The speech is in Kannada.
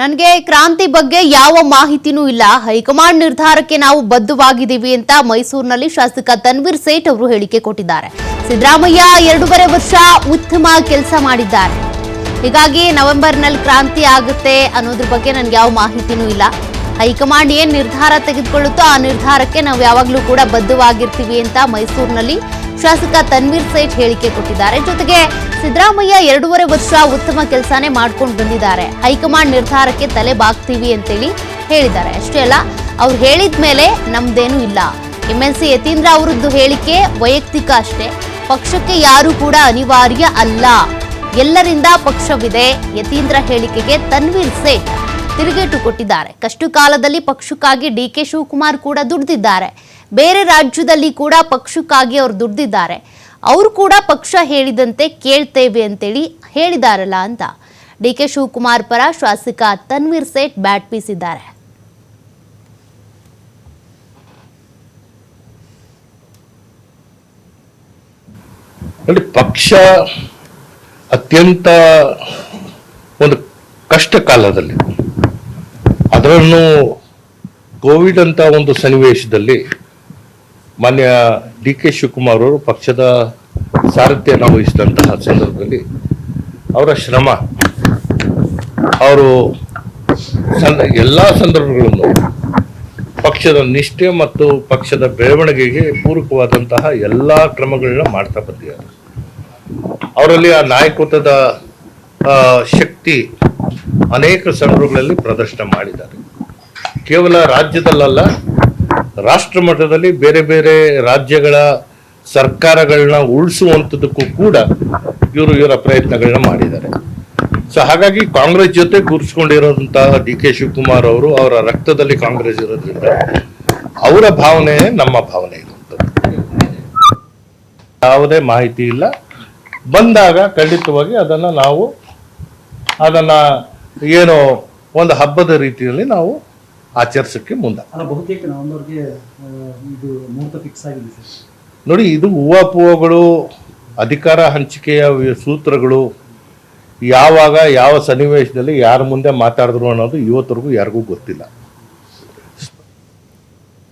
ನನಗೆ ಕ್ರಾಂತಿ ಬಗ್ಗೆ ಯಾವ ಮಾಹಿತಿನೂ ಇಲ್ಲ. ಹೈಕಮಾಂಡ್ ನಿರ್ಧಾರಕ್ಕೆ ನಾವು ಬದ್ಧವಾಗಿದ್ದೀವಿ ಅಂತ ಮೈಸೂರಿನಲ್ಲಿ ಶಾಸಕ ತನ್ವೀರ್ ಸೇಠ್ ಅವರು ಹೇಳಿಕೆ ಕೊಟ್ಟಿದ್ದಾರೆ. ಸಿದ್ದರಾಮಯ್ಯ ಎರಡೂವರೆ ವರ್ಷ ಉತ್ತಮ ಕೆಲಸ ಮಾಡಿದ್ದಾರೆ. ಹೀಗಾಗಿ ನವೆಂಬರ್ನಲ್ಲಿ ಕ್ರಾಂತಿ ಆಗುತ್ತೆ ಅನ್ನೋದ್ರ ಬಗ್ಗೆ ನನಗೆ ಯಾವ ಮಾಹಿತಿನೂ ಇಲ್ಲ. ಹೈಕಮಾಂಡ್ ಏನು ನಿರ್ಧಾರ ತೆಗೆದುಕೊಳ್ಳುತ್ತೋ ಆ ನಿರ್ಧಾರಕ್ಕೆ ನಾವು ಯಾವಾಗಲೂ ಕೂಡ ಬದ್ಧವಾಗಿರ್ತೀವಿ ಅಂತ ಮೈಸೂರಿನಲ್ಲಿ ಶಾಸಕ ತನ್ವೀರ್ ಸೇಠ್ ಹೇಳಿಕೆ ಕೊಟ್ಟಿದ್ದಾರೆ. ಜೊತೆಗೆ ಸಿದ್ದರಾಮಯ್ಯ ಎರಡೂವರೆ ವರ್ಷ ಉತ್ತಮ ಕೆಲಸನೇ ಮಾಡ್ಕೊಂಡು ಬಂದಿದ್ದಾರೆ. ಹೈಕಮಾಂಡ್ ನಿರ್ಧಾರಕ್ಕೆ ತಲೆ ಬಾಗ್ತೀವಿ ಅಂತೇಳಿ ಹೇಳಿದ್ದಾರೆ. ಅಷ್ಟೇ ಅಲ್ಲ, ಅವ್ರು ಹೇಳಿದ ಮೇಲೆ ನಮ್ದೇನೂ ಇಲ್ಲ. ಎಂ ಎಲ್ ಸಿ ಯತೀಂದ್ರ ಅವರದ್ದು ಹೇಳಿಕೆ ವೈಯಕ್ತಿಕ ಅಷ್ಟೇ. ಪಕ್ಷಕ್ಕೆ ಯಾರು ಕೂಡ ಅನಿವಾರ್ಯ ಅಲ್ಲ. ಎಲ್ಲರಿಂದ ಪಕ್ಷವಿದೆ, ಯತೀಂದ್ರ ಹೇಳಿಕೆಗೆ ತನ್ವೀರ್ ಸೇಠ್. ತಿರುಗೇಟು ಕೊಟ್ಟಿದ್ದಾರೆ. ಕಷ್ಟಕಾಲದಲ್ಲಿ ಪಕ್ಷಕ್ಕಾಗಿ ಡಿ ಕೆ ಶಿವಕುಮಾರ್ ಕೂಡ ದುಡ್ದಿದ್ದಾರೆ. ಬೇರೆ ರಾಜ್ಯದಲ್ಲಿ ಕೂಡ ಪಕ್ಷಕ್ಕಾಗಿ ಅವ್ರು ದುಡ್ದಿದ್ದಾರೆ. ಅವರು ಕೂಡ ಪಕ್ಷ ಹೇಳಿದಂತೆ ಕೇಳ್ತೇವೆ ಅಂತೇಳಿ ಹೇಳಿದಾರಲ್ಲ ಅಂತ ಡಿ ಕೆ ಶಿವಕುಮಾರ್ ಪರ ಶಾಸಕ ತನ್ವೀರ್ ಸೇಠ್ ಬ್ಯಾಟ್ ಬೀಸಿದ್ದಾರೆ. ನೋಡಿ, ಪಕ್ಷ ಅತ್ಯಂತ ಒಂದು ಕಷ್ಟ ಕಾಲದಲ್ಲಿ ಅದರನ್ನು ಕೋವಿಡ್ ಅಂತ ಒಂದು ಸನ್ನಿವೇಶದಲ್ಲಿ ಮಾನ್ಯ ಡಿ ಕೆ ಶಿವಕುಮಾರ್ ಅವರು ಪಕ್ಷದ ಸಾರಥ್ಯನ ವಹಿಸಿದಂತಹ ಸಂದರ್ಭದಲ್ಲಿ ಅವರ ಶ್ರಮ, ಅವರು ಸಂದ ಎಲ್ಲ ಸಂದರ್ಭಗಳನ್ನು ಪಕ್ಷದ ನಿಷ್ಠೆ ಮತ್ತು ಪಕ್ಷದ ಬೆಳವಣಿಗೆಗೆ ಪೂರಕವಾದಂತಹ ಎಲ್ಲ ಕ್ರಮಗಳನ್ನ ಮಾಡ್ತಾ ಬಂದಿದ್ದಾರೆ. ಅವರಲ್ಲಿ ಆ ನಾಯಕತ್ವದ ಶಕ್ತಿ ಅನೇಕ ಸಂದರ್ಭಗಳಲ್ಲಿ ಪ್ರದರ್ಶನ ಮಾಡಿದ್ದಾರೆ. ಕೇವಲ ರಾಜ್ಯದಲ್ಲಲ್ಲ ರಾಷ್ಟ್ರ ಮಟ್ಟದಲ್ಲಿ ಬೇರೆ ಬೇರೆ ರಾಜ್ಯಗಳ ಸರ್ಕಾರಗಳನ್ನ ಉಳಿಸುವಂಥದ್ದಕ್ಕೂ ಕೂಡ ಇವರು ಇವರ ಪ್ರಯತ್ನಗಳನ್ನ ಮಾಡಿದ್ದಾರೆ. ಸೊ ಹಾಗಾಗಿ ಕಾಂಗ್ರೆಸ್ ಜೊತೆ ಗುರುಸ್ಕೊಂಡಿರೋದಂತಹ ಡಿ ಕೆ ಶಿವಕುಮಾರ್ ಅವರು ಅವರ ರಕ್ತದಲ್ಲಿ ಕಾಂಗ್ರೆಸ್ ಇರೋದ್ರಿಂದ ಅವರ ಭಾವನೆ ನಮ್ಮ ಭಾವನೆ ಇರುವಂಥದ್ದು. ಯಾವುದೇ ಮಾಹಿತಿ ಇಲ್ಲ. ಬಂದಾಗ ಖಂಡಿತವಾಗಿ ಅದನ್ನು ನಾವು ಅದನ್ನ ಏನು ಒಂದು ಹಬ್ಬದ ರೀತಿಯಲ್ಲಿ ನಾವು ಆಚರಿಸೋಕ್ಕೆ ಮುಂದೆ. ಬಹುತೇಕ ನವೆಂಬರ್ಗೆ ಇದು ಮುಹೂರ್ತ ಫಿಕ್ಸ್ ಆಗಿದೆ ಸರ್. ನೋಡಿ ಇದು ಹೂವಾಪುವಗಳು ಅಧಿಕಾರ ಹಂಚಿಕೆಯ ಸೂತ್ರಗಳು ಯಾವಾಗ ಯಾವ ಸನ್ನಿವೇಶದಲ್ಲಿ ಯಾರ ಮುಂದೆ ಮಾತಾಡಿದ್ರು ಅನ್ನೋದು ಇವತ್ತರೆಗೂ ಯಾರಿಗೂ ಗೊತ್ತಿಲ್ಲ.